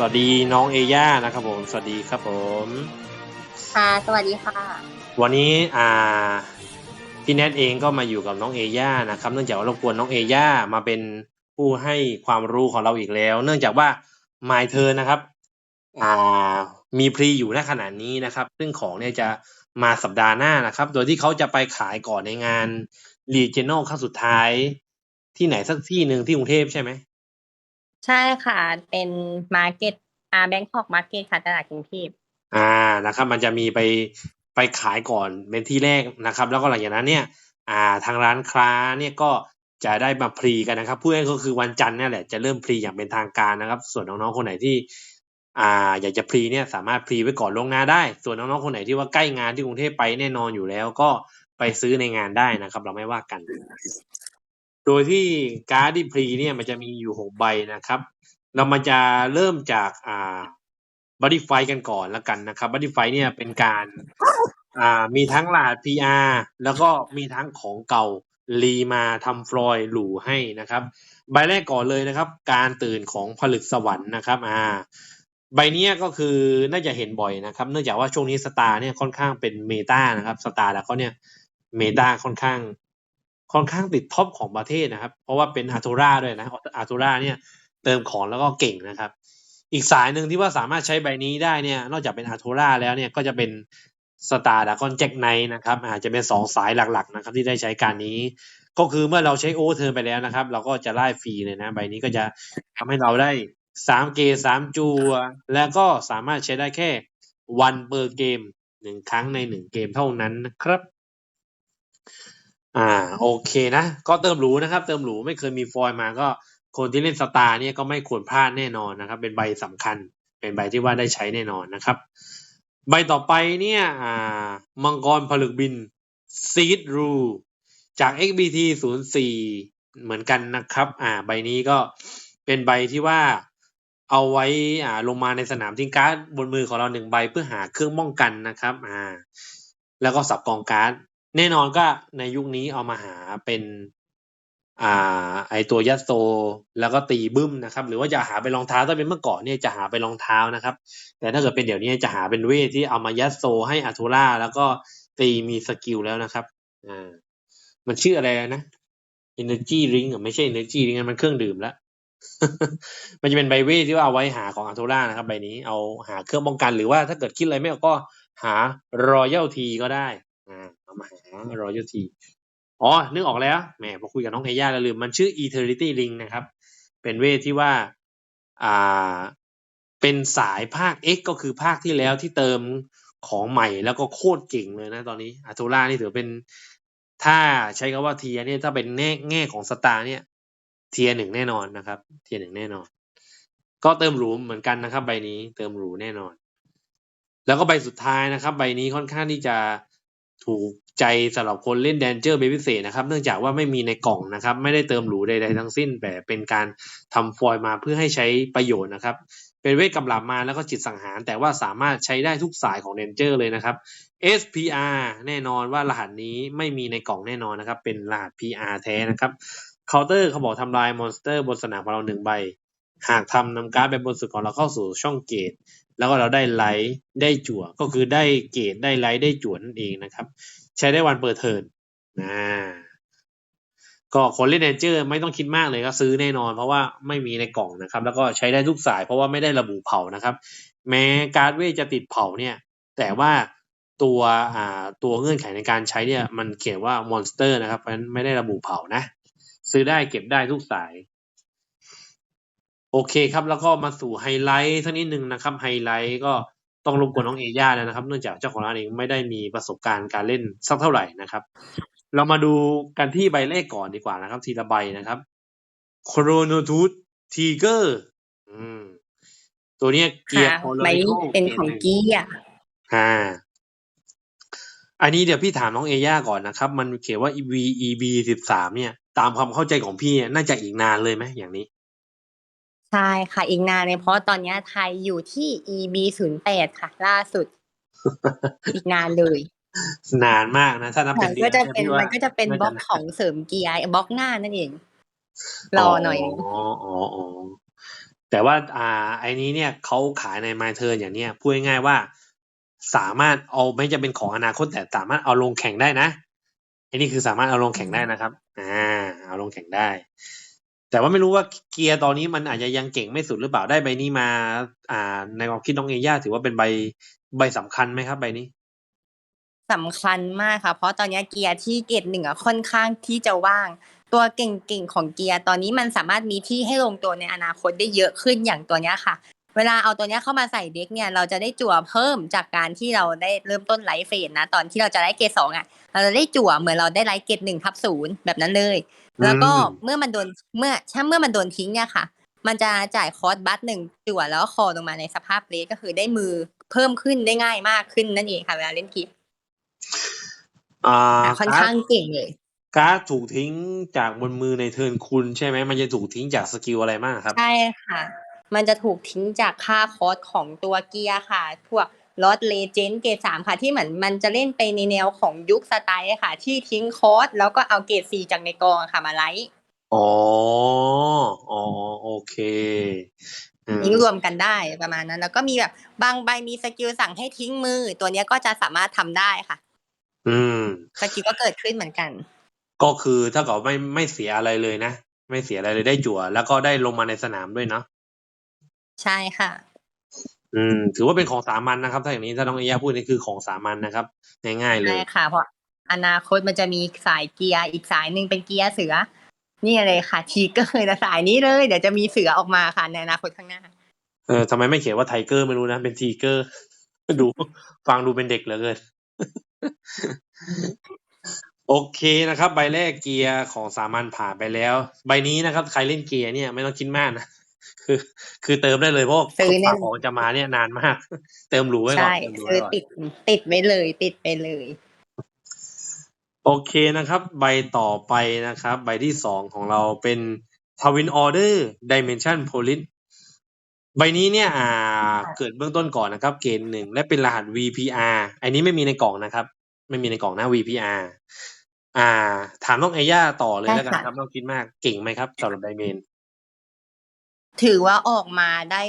สวัสดีน้องเอย่านะครับผม สวัสดีครับผม ค่ะสวัสดีค่ะ วันนี้อ่าพี่แนทเองก็มาอยู่กับน้องเอย่านะครับ เนื่องจากว่ารบกวนน้องเอย่ามาเป็นผู้ให้ความรู้ของเราอีกแล้ว เนื่องจากว่า My Turn นะครับอ่ามีพรีอยู่ณขณะนี้นะครับ ซึ่งของเนี่ยจะมาสัปดาห์หน้านะครับ โดยที่เขาจะไปขายก่อนในงาน Regional ครั้งสุดท้าย ที่ไหนสักที่หนึ่งที่กรุงเทพใช่ไหม ใช่ค่ะ เป็นมาร์เก็ตอาแบงคอกมาร์เก็ตค่ะ ตลาดกรุงเทพอ่านะครับ มันจะมีไปไปขายก่อนเป็นที่แรกนะครับ แล้วก็หลังจากนั้นเนี่ย อ่า ทางร้านค้าเนี่ยก็จะได้มาพรีกันนะครับพูดง่ายก็คือวันจันทร์เนี่ยแหละจะเริ่มพรีอย่างเป็นทางการนะครับ ส่วนน้องๆคนไหนที่ อ่า อยากจะพรีเนี่ยสามารถพรีไว้ก่อนล่วงหน้าได้ ส่วนน้องๆคนไหนที่ว่าใกล้งานที่กรุงเทพไปแน่นอนอยู่แล้วก็ไปซื้อในงานได้นะครับ เราไม่ว่ากัน โดยที่การ์ดที่พรีเนี่ยมันจะมีอยู่หกใบนะครับ เรามันจะเริ่มจากอ่าบัตติไฟกันก่อนแล้วกันนะครับบัตติไฟเนี่ยเป็นการอ่ามีทั้งรหัส PR แล้วก็มีทั้งของเก่ารีมาทำฟลอยหลูให้นะครับ ใบแรกก่อนเลยนะครับ การตื่นของผลึกสวรรค์นะครับอ่าใบเนี้ยก็คือน่าจะเห็นบ่อยนะครับ เนื่องจากว่าช่วงนี้สตาร์เนี่ยค่อนข้างเป็นเมตานะครับสตาร์แล้วก็เนี่ยเมตาค่อนข้าง ค่อนข้างติดท็อปของประเทศนะครับ เพราะว่าเป็นอาร์ตูราด้วยนะอาร์ตูราเนี่ยเติมของแล้วก็เก่งนะครับ อีกสายหนึ่งที่ว่าสามารถใช้ใบนี้ได้เนี่ย นอกจากเป็นอาร์ตูราแล้วเนี่ยก็จะเป็นสตาร์ดากอนแจ็คไนนะครับอาจจะเป็นสองสายหลักๆนะครับที่ได้ใช้การนี้ ก็คือเมื่อเราใช้โอเวอร์เทิร์นไปแล้วนะครับ เราก็จะไล่ฟรีเลยนะใบนี้ก็จะทำให้เราได้สามเกสามจัวแล้วก็สามารถใช้ได้แค่วันเปอร์เกมหนึ่งครั้งในหนึ่งเกมเท่านั้นนะครับ อ่า โอเคนะ ก็เติมหรูนะครับ เติมหรูไม่เคยมีฟอยมาก็คนที่เล่นสตาร์เนี่ยก็ไม่ควรพลาดแน่นอนนะครับ เป็นใบสำคัญ เป็นใบที่ว่าได้ใช้แน่นอนนะครับ ใบต่อไปเนี่ยอ่ามังกรผลึกบินซีดรูจาก XBT 0 4 เหมือนกันนะครับ อ่า ใบนี้ก็เป็นใบที่ว่าเอาไว้อ่าลงมาในสนามทิ้งการ์ดบนมือของเราหนึ่งใบเพื่อหาเครื่องป้องกันนะครับ อ่า แล้วก็สับกองการ์ด แน่นอนก็ในยุคนี้เอามาหาเป็นอ่าไอตัวยัดโซแล้วก็ตีบึ้มนะครับ หรือว่าจะหาเป็นรองเท้าถ้าเป็นเมื่อก่อนเนี่ยจะหาเป็นรองเท้านะครับ แต่ถ้าเกิดเป็นเดี๋ยวนี้จะหาเป็นเวทที่เอามายัดโซให้อัทูล่าแล้วก็ตีมีสกิลแล้วนะครับอ่ามันชื่ออะไรนะ Energy Ring อะไม่ใช่ Energy Ring มันเครื่องดื่มแล้วมันจะเป็นใบเวทที่ว่าเอาไว้หาของอัทูล่านะครับใบนี้เอาหาเครื่องป้องกันหรือว่าถ้าเกิดคิดอะไรไม่ออกก็หารอยัลทีก็ได้อ่า เอามาหารอยัลทีอ๋อ นึกออกแล้ว แหม พอคุยกับน้องเฮย่าแล้วลืม มันชื่อ Eternity Ring นะครับ เป็นเวทที่ว่า อ่า เป็นสายภาค X ก็คือภาคที่แล้วที่เติมของใหม่แล้วก็โคตรเก่งเลยนะตอนนี้อัตูล่านี่ถือเป็น ถ้าใช้คำว่าเทียเนี่ยถ้าเป็นแง่แง่ของสตาร์เนี่ย เทียหนึ่งแน่นอนนะครับ เทียหนึ่งแน่นอน ก็เติมหรูเหมือนกันนะครับ ใบนี้เติมหรูแน่นอน แล้วก็ใบสุดท้ายนะครับ ใบนี้ค่อนข้างที่จะ ถูกใจสำหรับคนเล่นแดนเจอร์เป็นพิเศษนะครับ เนื่องจากว่าไม่มีในกล่องนะครับ ไม่ได้เติมหรูใดๆทั้งสิ้น แต่เป็นการทำฟอยล์มาเพื่อให้ใช้ประโยชน์นะครับ เป็นเวทกำลับมาแล้วก็จิตสังหาร แต่ว่าสามารถใช้ได้ทุกสายของเดนเจอร์เลยนะครับ SPR แน่นอนว่ารหัสนี้ไม่มีในกล่องแน่นอนนะครับ เป็นรหัส PR แท้นะครับเคาน์เตอร์เขาบอกทำลายมอนสเตอร์บนสนามของเราหนึ่งใบ หากทำนำการ์ดแบบบนสุดของเราเข้าสู่ช่องเกต แล้วก็เราได้ไลท์ได้จั่ว ก็คือได้เกตได้ไลท์ได้จั่วนั่นเองนะครับ ใช้ได้วันเปิดเทิร์นนะก็คนเล่นเดนเจอร์ไม่ต้องคิดมากเลยก็ซื้อแน่นอน เพราะว่าไม่มีในกล่องนะครับ แล้วก็ใช้ได้ทุกสาย เพราะว่าไม่ได้ระบุเผานะครับ แม้การ์ดเวจะติดเผาเนี่ย แต่ว่าตัวอ่าตัวเงื่อนไขในการใช้เนี่ย มันเขียนว่ามอนสเตอร์นะครับเพราะฉะนั้นไม่ได้ระบุเผานะ ซื้อได้เก็บได้ทุกสาย โอเคครับ แล้วก็มาสู่ไฮไลท์สักนิดหนึ่งนะครับ ไฮไลท์ก็ต้องรบกวนน้องเอย่าแล้วนะครับ เนื่องจากเจ้าของร้านเองไม่ได้มีประสบการณ์การเล่นสักเท่าไหร่นะครับ เรามาดูกันที่ใบแรกก่อนดีกว่านะครับ ทีละใบนะครับโครโนทูตทีเกอร์อืมตัวเนี้ยเกียร์ค่ะโคโลใบนินี้โคเป็นของกี้อะอ่า อันนี้เดี๋ยวพี่ถามน้องเอย่าก่อนนะครับ มันเขียนว่า VEB สิบสามเนี่ย ตามความเข้าใจของพี่เนี่ยน่าจะอีกนานเลยไหมอย่างนี้ ใช่ค่ะ อีกนานเลยเพราะตอนนี้ไทยอยู่ที่ EB ศูนย์แปดค่ะ ล่าสุด อีกนานเลยนานมากนะ ถ้านับเป็มันนเดืก็อนจะเนี่ยเป็นพี่ว่า มันก็จะเป็นน่าจะ บล็อกของเสริมเกียร์บล็อกหน้านั่นเอง รอหน่อยนึงอ๋ออ๋ออ๋อแต่ว่าอ่าไอ้นี้เนี่ยเขาขายใน My Turn อย่างเนี้ยพูดง่ายๆว่า สามารถเอาไม่จะเป็นของอนาคตแต่สามารถเอาลงแข่งได้นะไอ้นี่คือสามารถเอาลงแข่งได้นะครับ อ่า เอาลงแข่งได้ แต่ว่าไม่รู้ว่าเกียร์ตอนนี้มันอาจจะยังเก่งไม่สุดหรือเปล่าได้ใบนี้มา อ่า ในความคิดน้องเอย่าถือว่าเป็นใบใบสำคัญไหมครับใบนี้สำคัญมากค่ะ เพราะตอนนี้เกียร์ที่เกรดหนึ่งอะค่อนข้างที่จะว่าง ตัวเก่งๆของเกียร์ตอนนี้มันสามารถมีที่ให้ลงตัวในอนาคตได้เยอะขึ้นอย่างตัวเนี้ยค่ะ เวลาเอาตัวเนี้ยเข้ามาใส่เด็กเนี่ยเราจะได้จั่วเพิ่มจากการที่เราได้เริ่มต้นไลฟ์เฟสนะตอนที่เราจะไลฟ์เกรดสองอะเราจะได้จั่วเหมือนเราได้ไลฟ์เกรดหนึ่งทับศูนย์แบบนั้นเลย แล้วก็อืมเมื่อมันโดนเมื่อถ้าเมื่อมันโดนทิ้งเนี่ยค่ะ มันจะจ่ายคอร์สบัตหนึ่งจั่วแล้วก็คอลงมาในสภาพเลสก็คือได้มือเพิ่มขึ้นได้ง่ายมากขึ้นนั่นเองค่ะเวลาเล่นกิฟต์อ่าค่อนข้างเก่งเลยการ์ดถูกทิ้งจากบนมือในเทิร์นคุณใช่ไหมมันจะถูกทิ้งจากสกิลอะไรมากครับใช่ค่ะ มันจะถูกทิ้งจากค่าคอร์สของตัวเกียร์ค่ะ พวกลอตเลเจนด์เกรดสามค่ะ ที่เหมือนมันจะเล่นไปในแนวของยุคสไตล์อะค่ะ ที่ทิ้งคอร์สแล้วก็เอาเกรดสี่จากในกองอะค่ะมาไลท์อ๋อ อ๋อ โอเคอืมทิ้งรวมกันได้ประมาณนั้น แล้วก็มีแบบบางใบมีสกิลสั่งให้ทิ้งมือ ตัวเนี้ยก็จะสามารถทำได้ค่ะ อืมสกิลก็เกิดขึ้นเหมือนกัน ก็คือถ้าเกิดไม่ไม่เสียอะไรเลยนะ ไม่เสียอะไรเลยได้จั่ว แล้วก็ได้ลงมาในสนามด้วยเนาะ ใช่ค่ะ อืม ถือว่าเป็นของสามัญนะครับ ถ้าอย่างนี้ถ้าน้องเอย่าพูดนี่คือของสามัญนะครับ ง่ายๆเลใช่ยค่ะ เพราะอนาคตมันจะมีสายเกียร์อีกสายหนึ่งเป็นเกียร์เสือ นี่เลยค่ะ ทีก็เคยแต่สายนี้เลย เดี๋ยวจะมีเสือออกมาค่ะในอนาคตข้างหน้า เออทำไมไม่เขียนว่าไทเกอร์ไม่รู้นะ เป็นทีเกอร์ ดู ฟังดูเป็นเด็กเหลือเกินโอเคนะครับ ใบแรกเกียร์ของสามัญผ่านไปแล้ว ใบนี้นะครับ ใครเล่นเกียร์เนี่ยไม่ต้องคิดมากนะ คือ คือเติมได้เลยเพราะว่าซื้อแน่ฝากของจะมาเนี่ยนานมาก เติมหรูไว้ก่อนใช่เติมหรูคืไว้อก่อนติดติดไว้เลย ติดไปเลย โอเคนะครับ ใบต่อไปนะครับ ใบที่สองของเราเป็นทวินออเดอร์ดิเมนชันโพลิสใบนี้เนี่ยอ่า เกิดเบื้องต้นก่อนนะครับ เกณฑ์หนึ่งและเป็นรหัส VPR อันนี้ไม่มีในกล่องนะครับ ไม่มีในกล่องนะ VPR อ่า ถามน้องเอย่าต่อเลยใช่แล้วกันค่ะครับน้องคิดมากเก่งไหมครับสำหรับไดเมน ถือว่าออกมาได้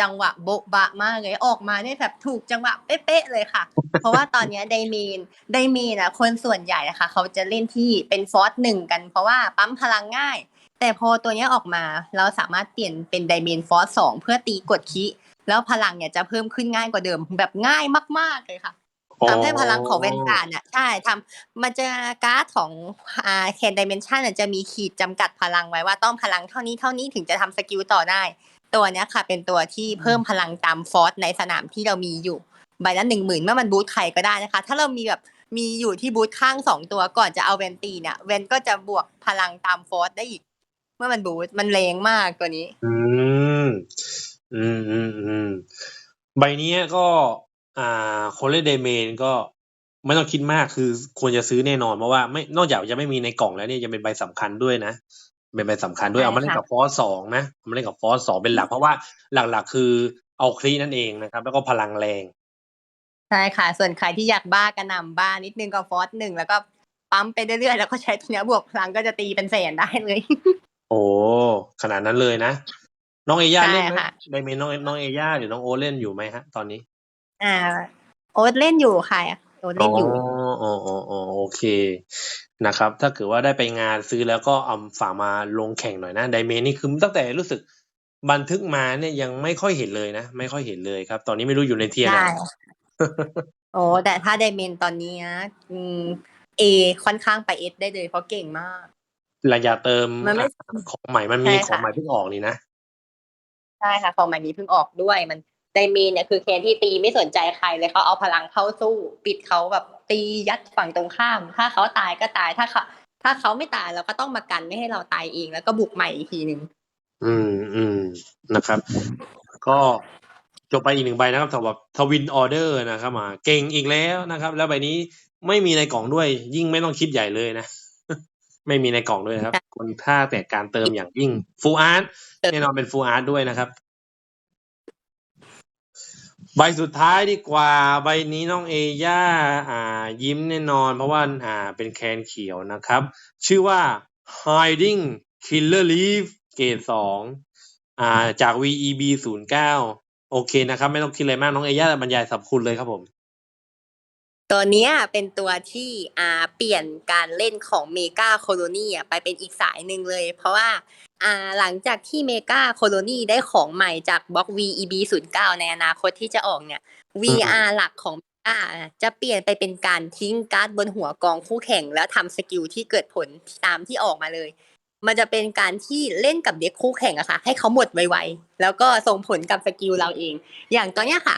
จังหวะโบ๊ะบะมากเลยออกมาได้แบบถูกจังหวะเป๊ะๆเลยค่ะ เพราะว่าตอนนี้ไดมีนไดมีนอะคนส่วนใหญ่นะคะเขาจะเล่นที่เป็นฟอสหนึ่งกัน เพราะว่าปั๊มพลังง่าย แต่พอตัวนี้ออกมาเราสามารถเปลี่ยนเป็นไดมีนฟอสสองเพื่อตีกดคิแล้วพลังเนี่ยจะเพิ่มขึ้นง่ายกว่าเดิมแบบง่ายมากๆเลยค่ะ ทำให้พลังของเวนการ์ดเนี่ยใช่ทำมันจะการ์ดของอ่าแคนดิเมนชันจะมีขีดจำกัดพลังไว้ว่าต้องพลังเท่านี้เท่านี้ถึงจะทำสกิลต่อได้ ตัวเนี้ยค่ะ เป็นตัวที่เพิ่มพลังตามฟอสในสนามที่เรามีอยู่ ใบละหนึ่งหมื่นเมื่อมันบูทใครก็ได้นะคะ ถ้าเรามีแบบมีอยู่ที่บูทข้างสองตัวก่อนจะเอาเวนตีเนี่ยเวนก็จะบวกพลังตามฟอสได้อีก เมื่อมันบูทมันแรงมากตัวนี้ อืมอืมอืมอืมใบนี้ก็ อ่าคนเล่นเดเมนก็ไม่ต้องคิดมากคือควรจะซื้อแน่นอนเพราะว่าไม่นอกจากจะไม่มีในกล่องแล้วเนี่ยยังเป็นใบสำคัญด้วยนะเป็นใบสำคัญด้วยใช่เอามาเล่นค่ะกับฟอสสองนะเอามาเล่นกับฟอสสองเป็นหลัก เพราะว่าหลักๆ คือเอาคลีนั่นเองนะครับ แล้วก็พลังแรงใช่ค่ะ ส่วนใครที่อยากบ้ากระหน่ำบ้านิดนึงก็ฟอสหนึ่งแล้วก็ปั๊มไปเรื่อยๆแล้วก็ใช้ตัวเนี้ยบวกพลังก็จะตีเป็นแสนได้เลย โอ้ขนาดนั้นเลยนะ น้องเอย่าใช่เล่นไหมค่ะไดเมนน้องน้องเอย่าหรือน้องโอตเล่นอยู่ไหมฮะ ตอนนี้ อ่า โอ๊ตเล่นอยู่ค่ะโอ๊ตเล่นอยู่อ๋ออ๋ออ๋อโอเคนะครับ ถ้าเกิดว่าได้ไปงานซื้อแล้วก็เอาฝากมาลงแข่งหน่อยนะไดเมนนี่คือตั้งแต่รู้สึกบันทึกมาเนี่ยยังไม่ค่อยเห็นเลยนะ ไม่ค่อยเห็นเลยครับ ตอนนี้ไม่รู้อยู่ในเทียร์ไหนได้โอ้แต่ถ้าไดเมนตอนนี้นะอืมเอค่อนข้างไปเอสได้เลยเพราะเก่งมากระยะเติมมันไม่ของใหม่มันมีใช่ขค่ะองใหม่เพิ่งออกนี่นะใช่ค่ะ ของใหม่นี้เพิ่งออกด้วยมัน ไดเมนเนี่ยคือแคนที่ตีไม่สนใจใครเลยเขาเอาพลังเข้าสู้ปิดเขาแบบตียัดฝั่งตรงข้าม ถ้าเขาตายก็ตายถ้าเขาถ้าเขาไม่ตายเราก็ต้องมากันไม่ให้เราตายเองแล้วก็บุกใหม่อีกทีหนึ่งอืมอืมนะครับ ก็จบไปอีกหนึ่งใบนะครับสำหรับทวินออเดอร์นะครับมาเก่งอีกแล้วนะครับ แล้วใบนี้ไม่มีในกล่องด้วย ยิ่งไม่ต้องคิดใหญ่เลยนะ ไม่มีในกล่องด้วยนะครับคนท่าแต่การเติมอย่างยิ่งฟูอาร์ตแน่นอนเป็นฟูอาร์ตด้วยนะครับ ใบสุดท้ายดีกว่า ใบนี้น้องเอย่าอ่า ยิ้มแน่นอน เพราะว่าอ่าเป็นแคนเขียวนะครับ ชื่อว่า hiding killer leaf เกรดสองอ่าจาก VEB ศูนย์เก้าโอเคนะครับ ไม่ต้องคิดอะไรมากน้องเอย่าบรรยายสับคุณเลยครับผม ตัวเนี้ยเป็นตัวที่อ่าเปลี่ยนการเล่นของเมกาโคโลนีอะไปเป็นอีกสายหนึ่งเลย เพราะว่าอ่าหลังจากที่เมกาโคโลนีได้ของใหม่จากบล็อก VEB 0 9ในอนาคตที่จะออกเนี่ย VR หลักของ Mega จะเปลี่ยนไปเป็นการทิ้งการ์ดบนหัวกองคู่แข่ง แล้วทำสกิลที่เกิดผลตามที่ออกมาเลย มันจะเป็นการที่เล่นกับเด็กคู่แข่งอะค่ะ ให้เขาหมดไวๆแล้วก็ส่งผลกับสกิลเราเอง อย่างตัวเนี้ยค่ะ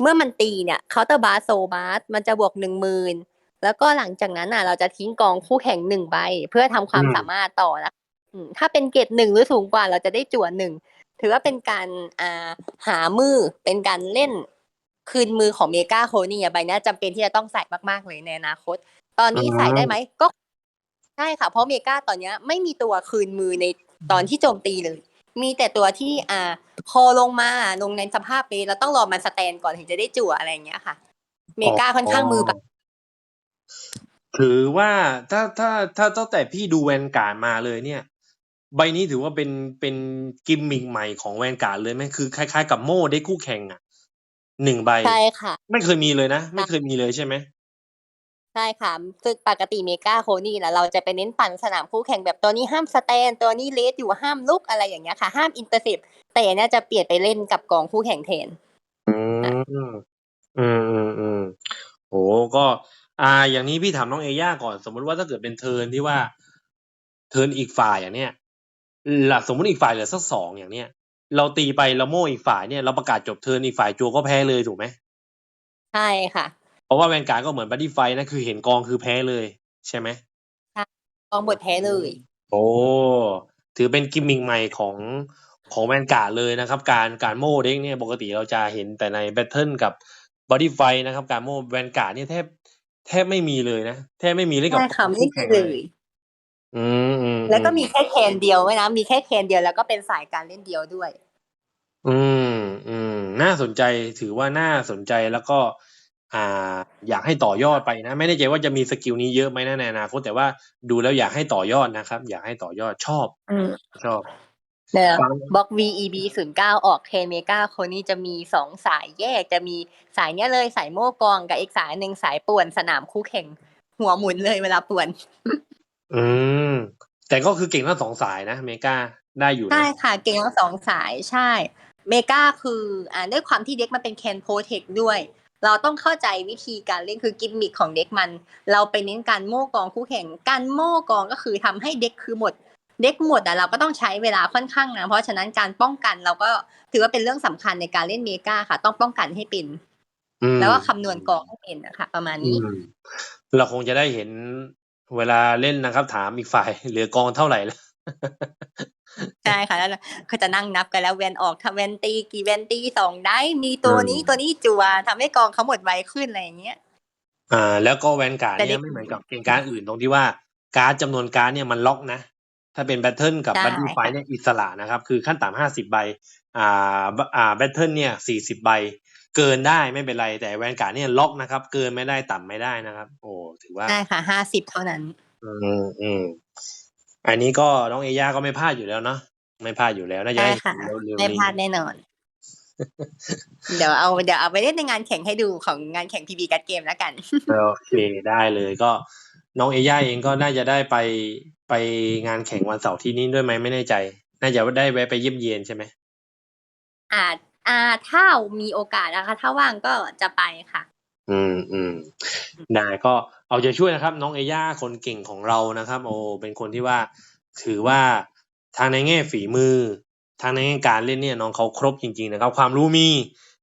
เมื่อมันตีเนี่ยเคาน์เตอร์บาร์โซบาร์มันจะบวกหนึ่งหมื่นแล้วก็หลังจากนั้นอะ เราจะทิ้งกองคู่แข่งหนึ่งใบ เพื่อทำความอืมสามารถต่อนะอืมถ้าเป็นเกรดหนึ่งหรือสูงกว่าเราจะได้จั่วหนึ่งถือว่าเป็นการอ่าหามือเป็นการเล่นคืนมือของเมกาโคนี่อะใบเนี้ยจำเป็นที่จะต้องใส่มากๆเลยในอนาคต ตอนนี้ใส่ได้ไหมก็ใช่ค่ะเพราะเมกาตอนเนี้ยไม่มีตัวคืนมือในตอนที่โจมตีเลย มีแต่ตัวที่อ่าคอลงมาลงในสภาพเปเราต้องรอมันสแตนก่อนถึงจะได้จั่วอะไรอย่างเงี้ยค่ะ เมกาค่อนข้างมือแบบถือว่าถ้าถ้าถ้าตั้งแต่พี่ดูแวนการ์ดมาเลยเนี่ย ใบนี้ถือว่าเป็นเป็นกิมมิกใหม่ของแวนการ์ดเลยไหมคือคล้ายๆ กับโม่ได้คู่แข่งอะหนึ่งใบใช่ค่ะ ไม่เคยมีเลยนะ ไม่เคยมีเลยใช่ไหม ใช่ค่ะซึ่งปกติเมกาโคนี่แหละเราจะไปเน้นปั่นสนามคู่แข่งแบบตัวนี้ห้ามสแตน ตัวนี้เลสอยู่ห้ามลุกอะไรอย่างเงี้ยค่ะ ห้ามอินเตอร์เซปแต่อันเนี้ยจะเปลี่ยนไปเล่นกับกองคู่แข่งแทนอืมอืมอืมอืมโหก็ อ่า อย่างนี้พี่ถามน้องเอย่าก่อน สมมติว่าถ้าเกิดเป็นเทิร์นที่ว่า เทิร์นอีกฝ่ายอย่างเนี้ยหลักสมมติอีกฝ่ายเหลือสักสองอย่างเนี้ยเราตีไปเราโม่อีกฝ่ายเนี่ยเราประกาศจบเทิร์นอีกฝ่ายจัวก็แพ้เลยถูกไหมใช่ค่ะ เพราะว่าแวนการ์ดก็เหมือนบัดดี้ไฟนะคือเห็นกองคือแพ้เลยใช่ไหมกองบทแพ้เลย โอ้ถือเป็นกิมมิงใหม่ของของแวนการ์ดเลยนะครับ การการโม่เด็กเนี่ยปกติเราจะเห็นแต่ในแบทเทิลกับบอดี้ไฟนะครับ การโม่แวนการ์ดเนี่ยแทบแทบไม่มีเลยนะแทบไม่มีเล่นกับใช่ค่ะไม่คู่มีแข่งเลยอืมอืมแล้วก็มีแค่แคนเดียวไว้นะมีแค่แคนเดียวแล้วก็เป็นสายการเล่นเดียวด้วย อืมอืมน่าสนใจถือว่าน่าสนใจแล้วก็ อ่า อยากให้ต่อยอดไปนะ ไม่แน่ใจว่าจะมีสกิลนี้เยอะไหมนะในอนาคตแต่ว่าดูแล้วอยากให้ต่อยอดนะครับ อยากให้ต่อยอดชอบอืมชอบเนี่ยฟังบล็อก VEB ศูนย์เก้าออกเทเมกาคนนี้จะมีสองสายแยกจะมีสายเนี้ยเลยสายโม่กองกับอีกสายหนึ่งสายป่วนสนามคู่แข่ง หัวหมุนเลยเวลาป่วน อืม แต่ก็คือเก่งทั้งสองสายนะเมกาได้อยู่นะใช่ค่ะ เก่งทั้งสองสายใช่ เมกาคืออ่าด้วยความที่เด็กมันเป็นแคนโพเทคด้วย เราต้องเข้าใจวิธีการเล่นคือกิมมิคของเด็กมัน เราไปเน้นการโม่กองคู่แข่ง การโม่กองก็คือทำให้เด็กคือหมด เด็กหมดอะเราก็ต้องใช้เวลาค่อนข้างนะเพราะฉะนั้นการป้องกันเราก็ถือว่าเป็นเรื่องสำคัญในการเล่นเมกาค่ะ ต้องป้องกันให้เป็นอืมแล้วก็คำนวณกองให้เป็นนะคะประมาณอืนี้มเราคงจะได้เห็นเวลาเล่นนะครับ ถามอีกฝ่ายเหลือกองเท่าไหร่แล้วใช่ ค่ะแล้วเขาจะนั่งนับกันแล้วเวนออกทำเวนตีกี่เวนตีสองได้มีตัวนี้อืมตัวนี้จัวทำให้กองเขาหมดไวขึ้นอะไรอย่างเงี้ยอ่า แล้วก็แวนการ์ดแต่เด็เนี่ยกไม่เหมือนกับเกมการ์ดอื่นตรงที่ว่าการ์ดจำนวนการ์ดเนี่ยมันล็อกนะถ้าเป็นแบทเทิลกับใช่บัดดี้ไฟเนี่ยอิสระนะครับ คือขั้นต่ำห้าสิบใบอ่าบอ่าแบทเทิลเนี่ยสี่สิบใบเกินได้ไม่เป็นไรแต่แวนการ์ดเนี่ยล็อกนะครับ เกินไม่ได้ต่ำไม่ได้นะครับ โอ้ถือว่าใช่ค่ะห้าสิบเท่านั้น อืมอืมอันนี้ก็น้องเอย่าก็ไม่พลาดอยู่แล้วเนาะ ไม่พลาดอยู่แล้วน่าจะใช่ได้ค่ะเห็นเร็วๆไม่นี้พลาดแน่นอน เดี๋ยวเอาเดี๋ยวเอาไปเล่นในงานแข่งให้ดูของงานแข่งพีบีกัดเกมแล้วกันโอเคได้เลยก็น้องเอย่าเองก็น่าจะได้ไปไปงานแข่งวันเสาร์ที่นี้ด้วยไหมไม่แน่ใจ น่าจะได้แวะไปเยี่ยมเยียนใช่ไหมอาจอ่าถ้ามีโอกาสนะคะ ถ้าว่างก็จะไปค่ะ อืมอืมได้ก็เอาใจช่วยนะครับ น้องเอย่าคนเก่งของเรานะครับ โอ้เป็นคนที่ว่าถือว่า ทางในแง่ฝีมือ ทางในแง่การเล่นเนี่ยน้องเขาครบจริง ๆ นะครับ ความรู้มี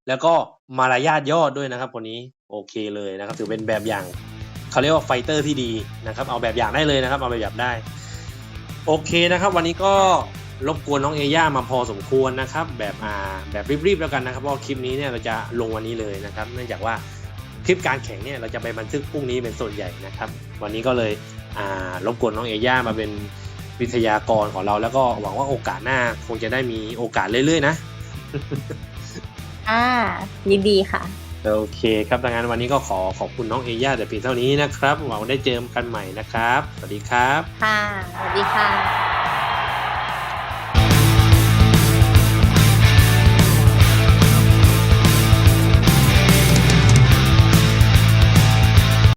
แล้วก็มารยาทยอดด้วยนะครับคนนี้โอเคเลยนะครับถือเป็นแบบอย่างเขาเรียกว่าไฟเตอร์ที่ดีนะครับเอาแบบอย่างได้เลยนะครับเอาแบบอย่างได้ โอเคนะครับ วันนี้ก็รบกวนน้องเอย่ามาพอสมควรนะครับ แบบอ่าแบบรีบๆแล้วกันนะครับเพราะคลิปนี้เนี่ยเราจะลงวันนี้เลยนะครับ เนื่องจากว่าคลิปการแข่งเนี่ยเราจะไปบันทึกพรุ่งนี้เป็นส่วนใหญ่นะครับ วันนี้ก็เลยอ่ารบกวนน้องเอย่ามาเป็น วิทยากรของเราแล้วก็หวังว่าโอกาสหน้าคงจะได้มีโอกาสเรื่อยๆนะ อ่ายินดีค่ะ โอเคครับดังนั้นวันนี้ก็ขอขอบคุณน้องเอย่าแต่เพียงเท่านี้นะครับหวังว่าได้เจอกันใหม่นะครับ สวัสดีครับ ค่ะ สวัสดีค่ะ